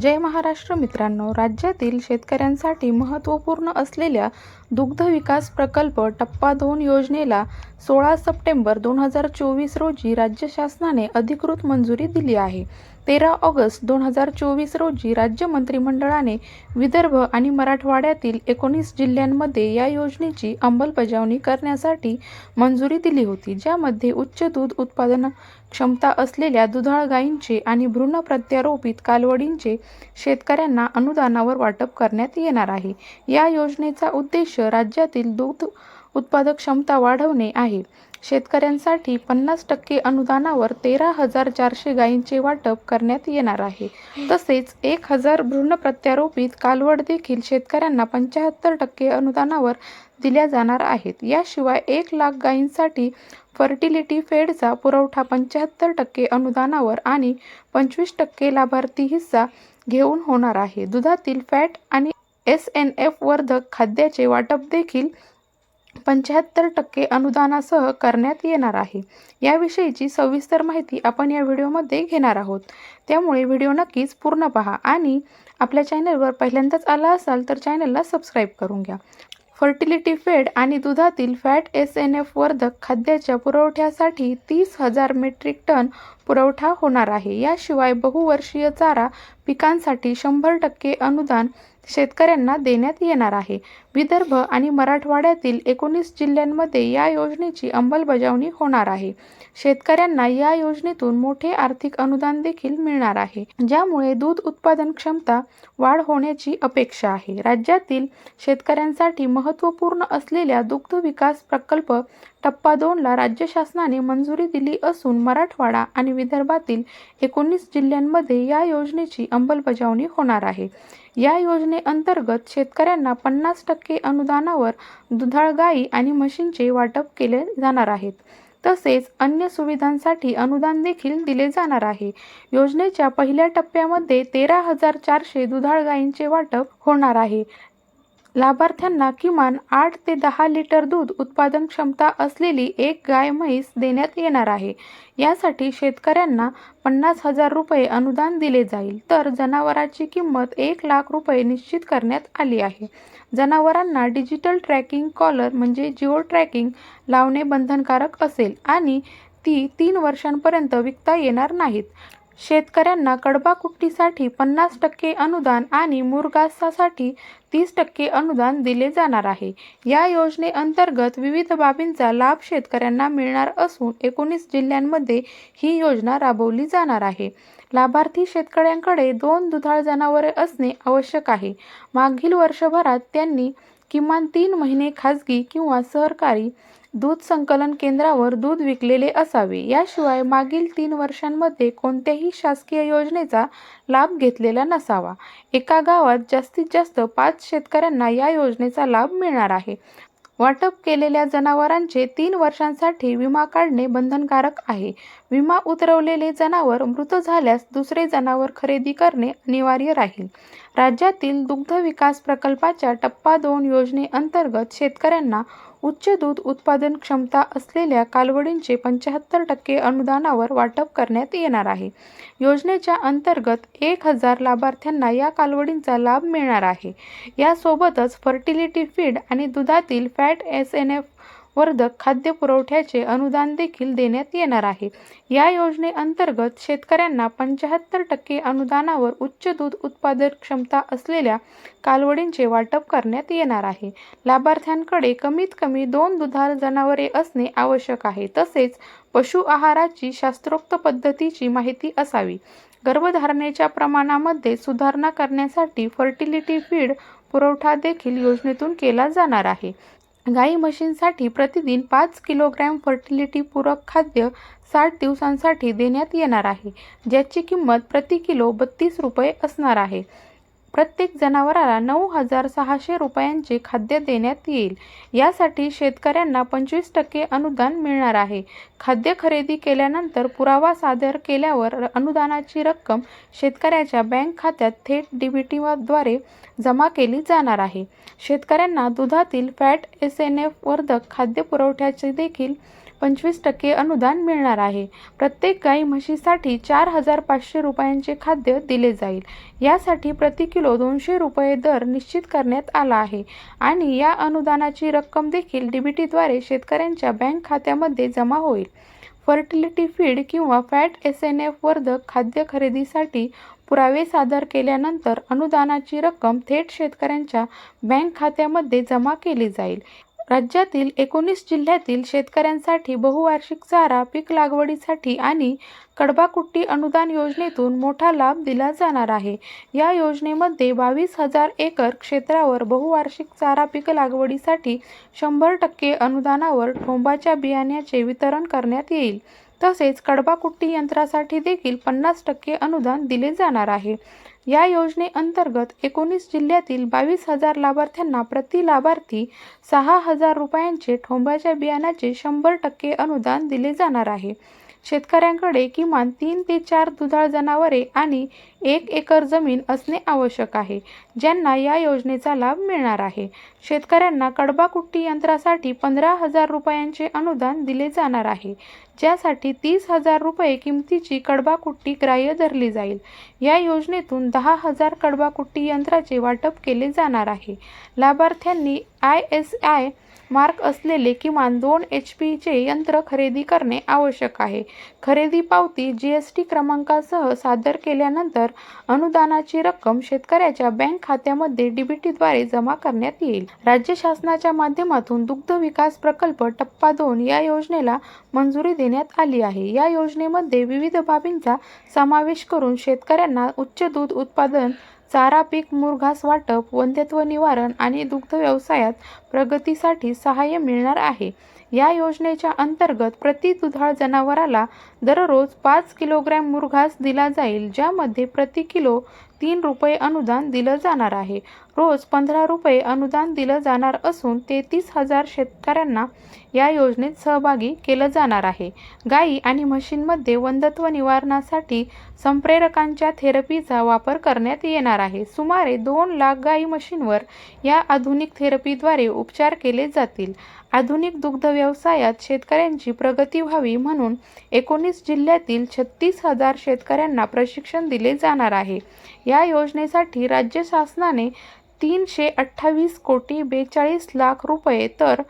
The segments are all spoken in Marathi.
जय महाराष्ट्र मित्रांनो राज्यातील शेतकऱ्यांसाठी महत्त्वपूर्ण असलेल्या दुग्ध विकास प्रकल्प टप्पा दोन योजनेला सोळा सप्टेंबर दोन हजार चोवीस रोजी राज्य शासनाने अधिकृत मंजुरी दिली आहे. तेरा ऑगस्ट दोन हजार चोवीस रोजी राज्य मंत्रिमंडळाने विदर्भ आणि मराठवाड्यातील एकोणीस जिल्ह्यांमध्ये या योजनेची अंमलबजावणी करण्यासाठी मंजुरी दिली होती ज्यामध्ये उच्च दूध उत्पादन क्षमता असलेल्या दुधाळ गायींचे आणि भ्रूण प्रत्यारोपित कालवडींचे शेतकऱ्यांना अनुदानावर वाटप करण्यात येणार आहे. या योजनेचा उद्देश राज्यातील दूध उत्पादक क्षमता वाढवणे आहे. शेतकऱ्यांसाठी पन्नास टक्के अनुदानावर तेरा हजार चारशे गायींचे वाटप करण्यात येणार आहे. तसेच एक हजार भ्रूण प्रत्यारोपित कालवड देखील शेतकऱ्यांना पंच्याहत्तर टक्के अनुदानावर दिल्या जाणार आहेत. याशिवाय एक लाख गायींसाठी फर्टिलिटी फेडचा पुरवठा पंच्याहत्तर टक्के अनुदानावर आणि पंचवीस टक्के लाभार्थी हिस्सा घेऊन होणार आहे. दुधातील फॅट आणि एस एन एफ वर्धक खाद्याचे वाटप देखील पंच्याहत्तर टक्के अनुदानासह करण्यात येणार आहे. याविषयीची सविस्तर माहिती आपण या व्हिडिओमध्ये घेणार आहोत. त्यामुळे व्हिडिओ नक्कीच पूर्ण पहा आणि आपल्या चॅनलवर पहिल्यांदाच आला असाल तर चॅनलला सबस्क्राईब करून घ्या. फर्टिलिटी फेड आणि दुधातील फॅट एस एन एफ वर्धक खाद्याच्या पुरवठ्यासाठी तीस हजार मेट्रिक टन पुरवठा होणार आहे. याशिवाय बहुवर्षीय चारा पिकांसाठी शंभर टक्के अनुदान शेतकऱ्यांना देण्यात येणार आहे. विदर्भ आणि मराठवाड्यातील एकोणीस जिल्ह्यांमध्ये या योजनेची अंमलबजावणी होणार आहे. शेतकऱ्यांना या योजनेतून मोठे आर्थिक अनुदान देखील मिळणार आहे. ज्यामुळे दूध उत्पादन क्षमता वाढ होण्याची अपेक्षा आहे. राज्यातील शेतकऱ्यांसाठी महत्त्वपूर्ण असलेल्या दुग्ध विकास प्रकल्प टप्पा दोनला राज्य शासनाने मंजुरी दिली असून मराठवाडा आणि विदर्भातील एकोणीस जिल्ह्यांमध्ये या योजनेची अंमलबजावणी होणार आहे. या योजनेअंतर्गत शेतकऱ्यांना पन्नास टक्के अनुदानावर दुधाळ गाई आणि म्हशींचे वाटप केले जाणार आहेत. तसेच अन्य सुविधांसाठी अनुदान देखील दिले जाणार आहे. योजनेच्या पहिल्या टप्प्यामध्ये तेरा हजार चारशे दुधाळ गायींचे वाटप होणार आहे. लाभार्थ्यांना किमान आठ ते दहा लिटर दूध उत्पादन क्षमता असलेली एक गाय म्हैस देण्यात येणार आहे. यासाठी शेतकऱ्यांना पन्नास हजार रुपये अनुदान दिले जाईल. तर जनावराची किंमत एक लाख रुपये निश्चित करण्यात आली आहे. जनावरांना डिजिटल ट्रॅकिंग कॉलर म्हणजे जिओ ट्रॅकिंग लावणे बंधनकारक असेल आणि ती तीन वर्षांपर्यंत विकता येणार नाहीत. शेतकऱ्यांना कडबा कुट्टीसाठी पन्नास टक्के अनुदान आणि मुरगासासाठी तीस टक्के अनुदान दिले जाणार आहे. या योजनेअंतर्गत विविध बाबींचा लाभ शेतकऱ्यांना मिळणार असून एकोणीस जिल्ह्यांमध्ये ही योजना राबवली जाणार आहे. लाभार्थी शेतकऱ्यांकडे दोन दुधाळ जनावरे असणे आवश्यक आहे. मागील वर्षभरात त्यांनी किमान तीन महिने खाजगी किंवा सहकारी दूध संकलन केंद्रावर दूध विकलेले असावे. याशिवाय मागील तीन वर्षांमध्ये कोणत्याही शासकीय योजनेचा लाभ घेतलेला नसावा. एका गावात जास्तीत जास्त पाच शेतकऱ्यांना या योजनेचा लाभ मिळणार आहे. वाटप केलेल्या जनावरांचे तीन वर्षांसाठी विमा काढणे बंधनकारक आहे. विमा उतरवलेले जनावर मृत झाल्यास दुसरे जनावर खरेदी करणे अनिवार्य राहील. राज्यातील दुग्ध विकास प्रकल्पाच्या टप्पा दोन योजनेअंतर्गत शेतकऱ्यांना उच्च दूध उत्पादन क्षमता असलेल्या कालवडींचे पंच्याहत्तर टक्के अनुदानावर वाटप करण्यात येणार आहे. योजनेच्या अंतर्गत एक हजार लाभार्थ्यांना या कालवडींचा लाभ मिळणार आहे. यासोबतच फर्टिलिटी फीड आणि दुधातील फॅट एस एन एफ वर्धक खाद्य पुरवठ्याचे अनुदान देखील देण्यात येणार आहे. या योजनेअंतर्गत शेतकऱ्यांना पंच्याहत्तर टक्के अनुदानावर उच्च दूध उत्पादन क्षमता असलेल्या कालवडींचे वाटप करण्यात येणार आहे. लाभार्थ्यांकडे कमीत कमी दोन दुधाळ जनावरे असणे आवश्यक आहे. तसेच पशु आहाराची शास्त्रोक्त पद्धतीची माहिती असावी. गर्भधारणेच्या प्रमाणामध्ये सुधारणा करण्यासाठी फर्टिलिटी फीड पुरवठा देखील योजनेतून केला जाणार आहे. गाई म्हशींसाठी प्रतिदिन पाच किलोग्रॅम फर्टिलिटी पूरक खाद्य साठ दिवसांसाठी देण्यात येणार आहे ज्याची किंमत प्रति किलो बत्तीस रुपये असणार आहे. प्रत्येक जनावराला नऊ हजार सहाशे रुपयांचे खाद्य देण्यात येईल. यासाठी शेतकऱ्यांना पंचवीस टक्के अनुदान मिळणार आहे. खाद्य खरेदी केल्यानंतर पुरावा सादर केल्यावर अनुदानाची रक्कम शेतकऱ्याच्या बँक खात्यात थेट डी जमा केली जाणार आहे. शेतकऱ्यांना दुधातील फॅट एस एन एफ वर्धक खाद्य पुरवठ्याचे देखील पंचवीस टक्के अनुदान मिळणार आहे. प्रत्येक गाई म्हशीसाठी चार हजार पाचशे रुपयांचे खाद्य दिले जाईल. यासाठी प्रति किलो दोनशे रुपये दर निश्चित करण्यात आला आहे. आणि या अनुदानाची रक्कम देखील डीबीटीद्वारे शेतकऱ्यांच्या बँक खात्यामध्ये जमा होईल. फर्टिलिटी फीड किंवा फॅट एस एन एफ वर्धक खाद्य खरेदीसाठी पुरावे सादर केल्यानंतर अनुदानाची रक्कम थेट शेतकऱ्यांच्या बँक खात्यामध्ये जमा केली जाईल. राज्यातील एकोणीस जिल्ह्यातील शेतकऱ्यांसाठी बहुवार्षिक चारा पीक लागवडीसाठी आणि कडबाकुट्टी अनुदान योजनेतून मोठा लाभ दिला जाणार आहे. या योजनेमध्ये बावीस हजार एकर क्षेत्रावर बहुवार्षिक चारा पीक लागवडीसाठी शंभर टक्के अनुदानावर ठोंबाच्या बियाण्याचे वितरण करण्यात येईल. तसेच कडबाकुट्टी यंत्रासाठी देखील पन्नास टक्के अनुदान दिले जाणार आहे. या योजनेअंतर्गत एकोणीस जिल्ह्यातील बावीस हजार लाभार्थ्यांना प्रति लाभार्थी सहा हजार रुपयांचे ठोंबाच्या बियाण्याचे शंभर टक्के अनुदान दिले जाणार आहे. शेतकऱ्यांकडे किमान तीन ते चार दुधाळ जनावरे आणि एक एकर जमीन असणे आवश्यक आहे ज्यांना या योजनेचा लाभ मिळणार आहे. शेतकऱ्यांना कडबाकुट्टी यंत्रासाठी पंधरा हजार रुपयांचे अनुदान दिले जाणार आहे ज्यासाठी तीस हजार रुपये किमतीची कडबाकुट्टी ग्राह्य धरली जाईल. या योजनेतून दहा हजार कडबाकुट्टी यंत्राचे वाटप केले जाणार आहे. लाभार्थ्यांनी आय एस आय मार्क असलेले किमान दोन एच पीचे यंत्र खरेदी करणे आवश्यक आहे. खरेदी पावती जी एस टी क्रमांकासह सादर केल्यानंतर अनुदानाची रक्कम शेतकऱ्याच्या बँक खात्यामध्ये डीबीटीद्वारे जमा करण्यात येईल. राज्य शासनाच्या माध्यमातून दुग्ध विकास प्रकल्प टप्पा दोन या योजनेला मंजुरी देण्यात आली आहे. या योजनेमध्ये विविध बाबींचा समावेश करून शेतकऱ्यांना उच्च दूध उत्पादन चारा पीक मुरघास वाटप वंध्यत्व निवारण आणि दुग्ध व्यवसायात प्रगतीसाठी सहाय्य मिळणार आहे. या योजनेच्या अंतर्गत प्रति दुधाळ जनावराला दररोज पाच किलोग्रॅम मुरघास दिला जाईल ज्यामध्ये प्रति किलो तीन रुपये अनुदान दिलं जाणार आहे. रोज पंधरा रुपये अनुदान दिलं जाणार असून तेहतीस हजार शेतकऱ्यांना या योजनेत सहभागी केलं जाणार आहे. गायी आणि म्हशींमध्ये वंधत्व निवारणासाठी संप्रेरकांच्या थेरपीचा वापर करण्यात येणार आहे. सुमारे दोन लाख गायी म्हशींवर या आधुनिक थेरपीद्वारे उपचार केले जातील. आधुनिक दुग्ध व्यवसायात शेतकऱ्यांची प्रगती व्हावी म्हणून एकोणीस जिल्ह्यातील छत्तीस हजार शेतकऱ्यांना प्रशिक्षण दिले जाणार आहे. या योजनेसाठी राज्य शासनाने तीनशे अठ्ठावीस कोटी बेचाळीस लाख रुपये तर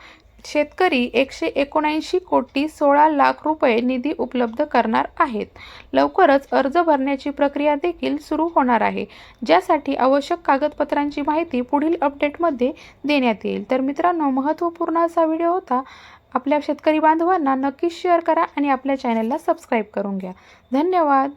शेतकरी एकशे एकोणऐंशी कोटी सोळा लाख रुपये निधी उपलब्ध करणार आहेत. लवकरच अर्ज भरण्याची प्रक्रिया देखील सुरू होणार आहे. ज्यासाठी आवश्यक कागदपत्रांची माहिती पुढील अपडेटमध्ये देण्यात येईल. तर मित्रांनो महत्त्वपूर्ण असा व्हिडिओ होता. आपल्या शेतकरी बांधवांना नक्कीच शेअर करा आणि आपल्या चॅनलला सबस्क्राईब करून घ्या. धन्यवाद.